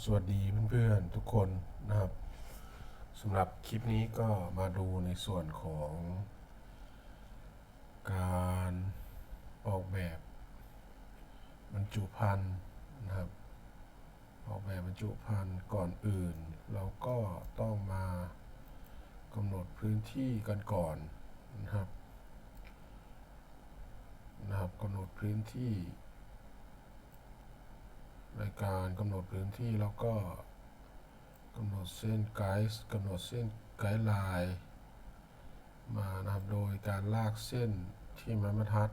สวัสดีเพื่อนๆทุกคนนะครับสำหรับคลิปนี้ก็มาดูในส่วนของ การออกแบบบรรจุภัณฑ์นะครับ ออกแบบบรรจุภัณฑ์ก่อนอื่น เราก็ต้องมากำหนดพื้นที่กันก่อนนะครับนะครับกำหนดพื้นที่ ในการกำหนดพื้นที่แล้วก็กำหนดเส้นไกด์กำหนดเส้นไกด์ไลน์มานะครับโดยการลากเส้นที่ไม้บรรทัด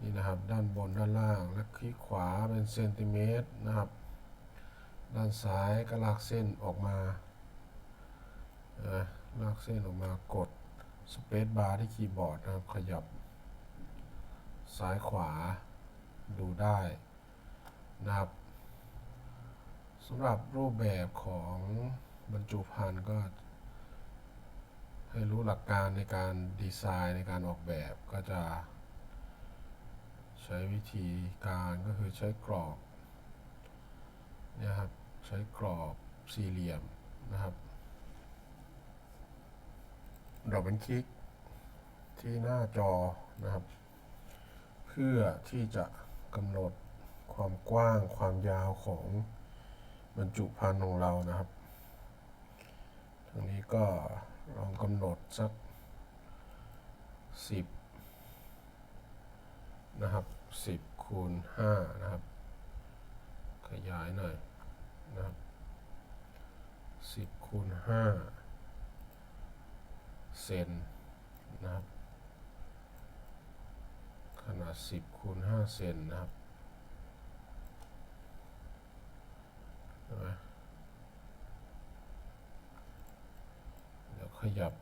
นี่นะครับด้านบนด้านล่างและคลิกขวาเป็นเซนติเมตรนะครับ ด้านซ้ายก็ลากเส้นออกมานะลากเส้นออกมากดสเปซบาร์ที่คีย์บอร์ดนะครับขยับ ซ้ายขวาดูได้ นะครับสำหรับรูปแบบของบรรจุภัณฑ์ก็ให้รู้หลักการในการดีไซน์ในการออกแบบก็จะ ใช้วิธีการก็คือใช้กรอบนะครับใช้กรอบสี่เหลี่ยมนะครับดับเบิลคลิกที่หน้าจอนะครับ เพื่อที่จะกำหนด ความกว้างความยาวของบรรจุภัณฑ์ของเรานะครับทางนี้ก็ลองกำหนดสักสิบนะครับสิบคูณห้านะครับ ขยายหน่อยนะครับสิบคูณห้าเซนนะครับ ขนาดสิบคูณห้าเซนนะครับ ใช่ไหมเดี๋ ยวขยับ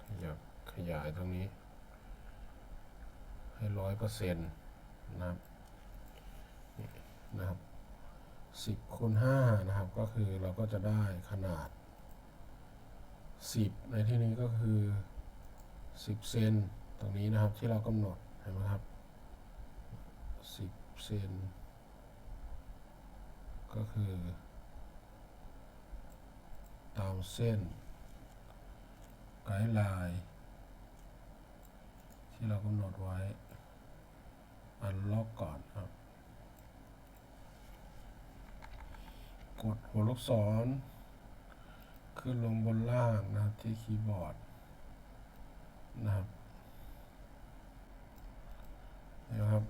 ขยับขยายตรงนี้ ให้ร้อยเปอร์เซ็นต์นะครับนี่นะครับสิบคูณห้านะครับ ก็คือเราก็จะได้ขนาดสิบในที่นี้ก็คือสิบเซนตรงนี้นะครับที่เรากำหนดเห็นไหมครับสิบเซนก็คือ ตามเส้นไกด์ไลน์ที่เรากำหนดไว้ อันล็อกก่อนครับ กดหัวลูกศร ขึ้นลงบนล่างนะครับที่คีย์บอร์ดนะครับนะครับ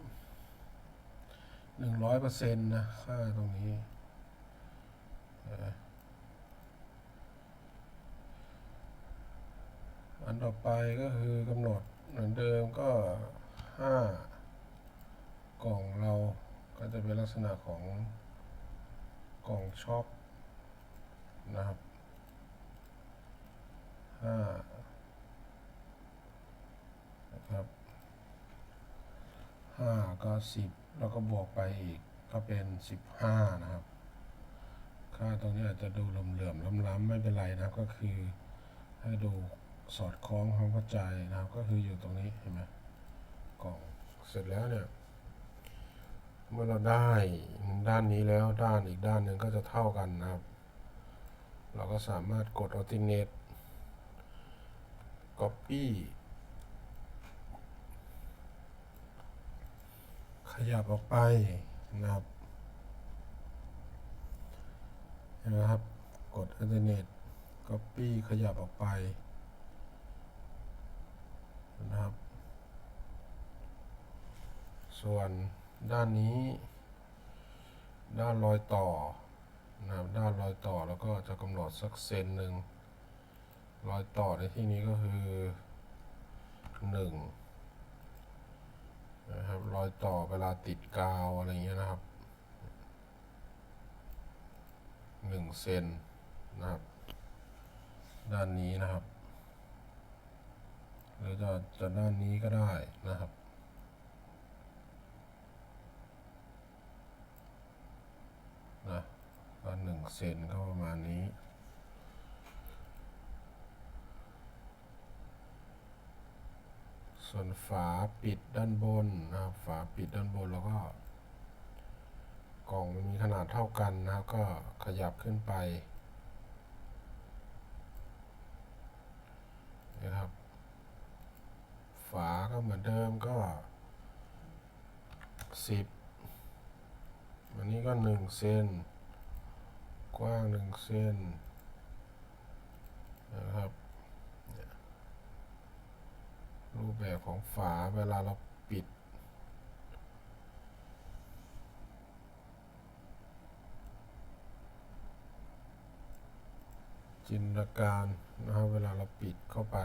หนึ่งร้อยเปอร์เซ็นต์นะ ค่าตรงนี้ อันต่อไปก็คือกำหนดเหมือนเดิมก็ห้ากล่องเราก็จะเป็นลักษณะของกล่องช็อปนะครับห้านะครับห้าก็สิบแล้วก็บวกไปอีกก็เป็นสิบห้านะครับ ค่าตรงนี้อาจจะดูเหลื่อมๆล้ำๆไม่เป็นไรนะครับก็คือให้ดู สอดคล้องความเข้าใจนะครับ ก็คืออยู่ตรงนี้เห็นไหมกล่องเสร็จแล้วเนี่ยเมื่อเราได้ด้านนี้แล้วด้านอีกด้านหนึ่งก็จะเท่ากันนะครับ เราก็สามารถกด alternate copy ขยับออกไปนะครับเห็นไหมครับ กด alternate copy ขยับออกไปนะครับ ส่วนด้านนี้ ด้านรอยต่อนะครับด้านรอยต่อแล้วก็จะกำหนดสักเซนหนึ่งรอยต่อในที่นี้ก็คือหนึ่งนะครับรอยต่อเวลาติดกาวอะไรเงี้ยนะครับหนึ่งเซนนะครับ ด้านนี้นะครับ หรือจะจะด้านนี้ก็ได้นะครับ นะ ก็หนึ่งเซนก็ประมาณนี้ส่วนฝาปิดด้านบนนะครับฝาปิดด้านบนแล้วก็กล่องมันมีขนาดเท่ากันนะครับก็ขยับขึ้นไปนะครับ ฝาก็เหมือนเดิมก็สิบอันนี้ก็หนึ่งเซน กว้างหนึ่งเซนนะครับรูปแบบของฝาเวลาเราปิด จินตนาการนะครับเวลาเราปิดเข้าไป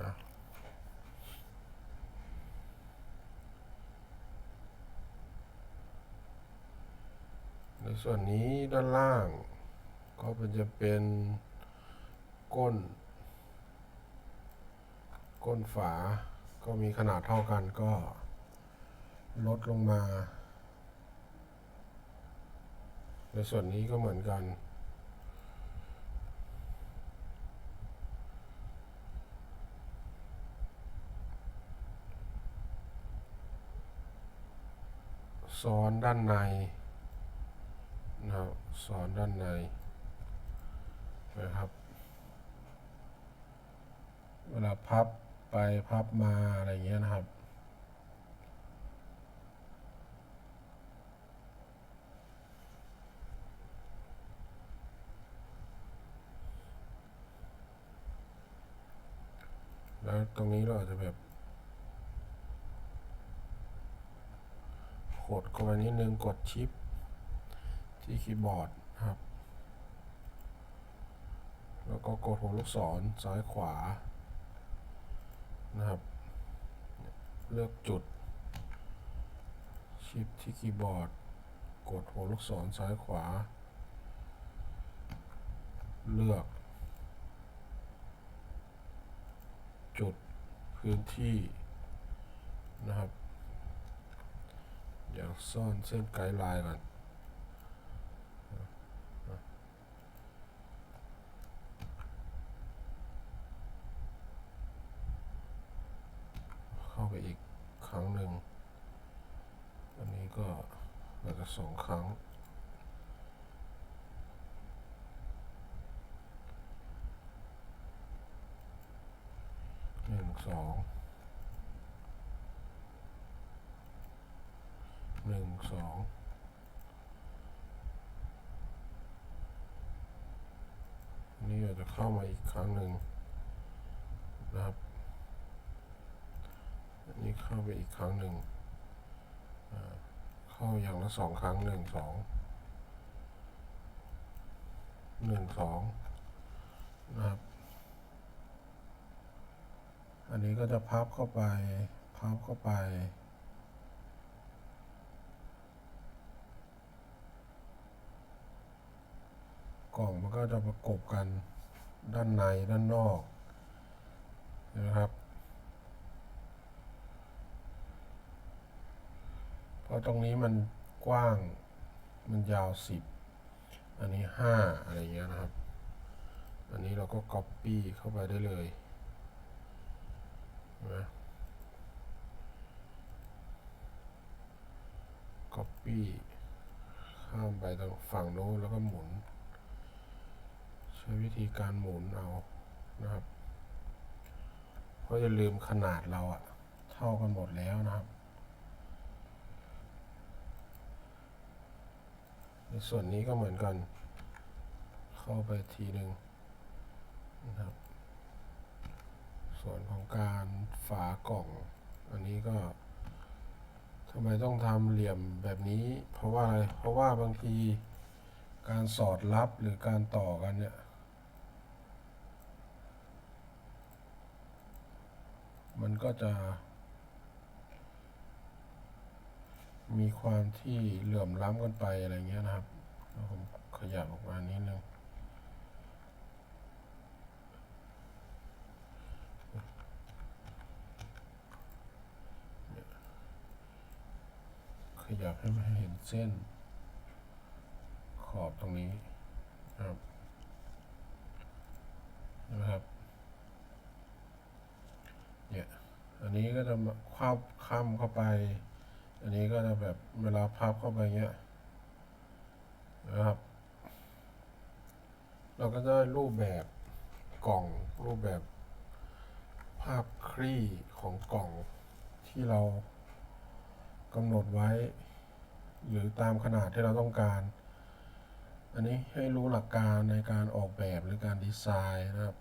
นะใน ส่วนนี้ด้านล่าง ก็เป็นจะเป็นก้น ก้นฝา ก็มีขนาดเท่ากันก็ลดลงมา ในส่วนนี้ก็เหมือนกันซ้อนด้านใน นะครับซ้อนด้านในนะครับ เวลาพับไปพับมาอะไรอย่างเงี้ยนะครับ แล้วตรงนี้เราอาจจะแบบกดเข้าไปนิดนึงกดชิป ที่คีย์บอร์ดนะครับ แล้วก็กดหัวลูกศรซ้ายขวานะครับ เลือกจุด ชิปที่คีย์บอร์ด กดหัวลูกศรซ้ายขวา เลือก จุดพื้นที่นะครับ เดี๋ยวซ่อนเส้นไกด์ไลน์ก่อน เข้าไปอีกครั้งหนึ่ง อันนี้ก็เราจะ สองครั้ง หนึ่งสองหนึ่งสองนนี้เราจะเข้ามาอีกครั้งหนึ่งนะครับ อันนี้เข้าไปอีกครั้งหนึ่ง เข้าอย่างละสองครั้งหนึ่งสองหนึ่งสองนะครับ อันนี้ก็จะพับเข้าไป พับเข้าไป กล่องมันก็จะประกบกันด้านในด้านนอกนะครับ ราะตรงนี้มันกว้างมันยาวสิบอันนี้ห้าอะไรเงี้ยนะครับ อันนี้เราก็ copy เข้าไปได้เลยนะ copy ข้ามไปทางฝั่งโน้นแล้วก็หมุน ใช้วิธีการหมุนเอานะครับ เพราะอย่าลืมขนาดเราอะเท่ากันหมดแล้วนะครับ ใน ส่วนนี้ก็เหมือนกัน เข้าไปทีหนึ่งนะครับ ส่วนของการฝากล่อง อันนี้ก็ทำไมต้องทำเหลี่ยมแบบนี้ เพราะว่าอะไร เพราะว่าบางทีการสอดรับหรือการต่อกันเนี่ย มันก็จะ มีความที่เหลื่อมล้ำกันไปอะไรเงี้ยนะครับผมขยับออกมานิดนึงขยับให้มันเห็นเส้น ขอบตรงนี้นะครับนะครับเนี่ยอันนี้ก็จะมาครอบค้ำเข้าไป อันนี้ก็จะแบบเวลาพับเข้าไปเงี้ยนะครับ เราก็จะรูปแบบกล่องรูปแบบ ภาพคลี่ของกล่องที่เรากำหนดไว้ หรือตามขนาดที่เราต้องการ อันนี้ให้รู้หลักการในการออกแบบหรือการดีไซน์นะครับ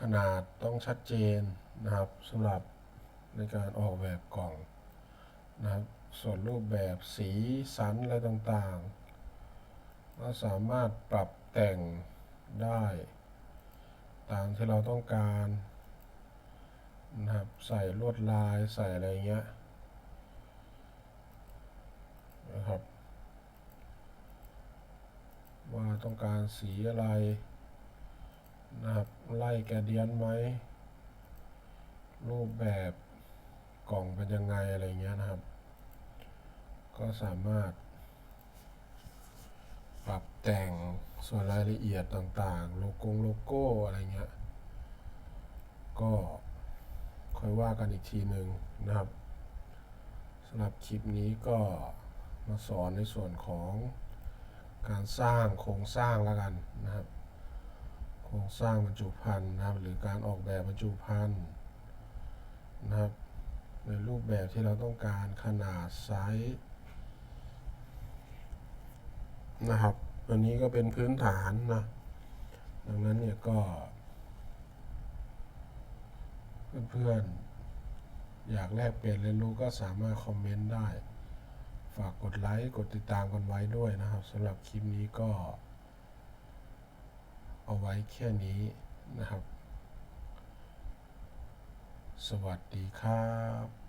ขนาดต้องชัดเจนนะครับสำหรับในการออกแบบกล่อง นะครับส่วนรูปแบบสีสันอะไรต่างๆ ก็สามารถปรับแต่งได้ ตามที่เราต้องการนะครับใส่ลวดลายใส่อะไรเงี้ยนะครับว่าต้องการสีอะไรนะครับไล่แกเดียนไหมรูปแบบ กล่องเป็นยังไงอะไรเงี้ยนะครับ ก็สามารถ ปรับแต่งส่วนรายละเอียดต่างๆ โลโก้โลโก้อะไรเงี้ย ก็ค่อยว่ากันอีกทีหนึ่งนะครับสำหรับคลิปนี้ก็มาสอนในส่วนของการสร้างโครงสร้างแล้วกันนะครับ โครงสร้างบรรจุภัณฑ์นะครับ หรือการออกแบบบรรจุภัณฑ์นะครับ ในรูปแบบที่เราต้องการขนาดไซส์นะครับ อันนี้ก็เป็นพื้นฐานนะ ดังนั้นเนี่ยก็ เพื่อนๆ อยากแลกเปลี่ยนเรียนรู้ก็สามารถคอมเมนต์ได้ ฝากกดไลค์ กดติดตามกันไว้ด้วยนะครับสำหรับคลิปนี้ก็ เอาไว้แค่นี้นะครับ สวัสดีครับ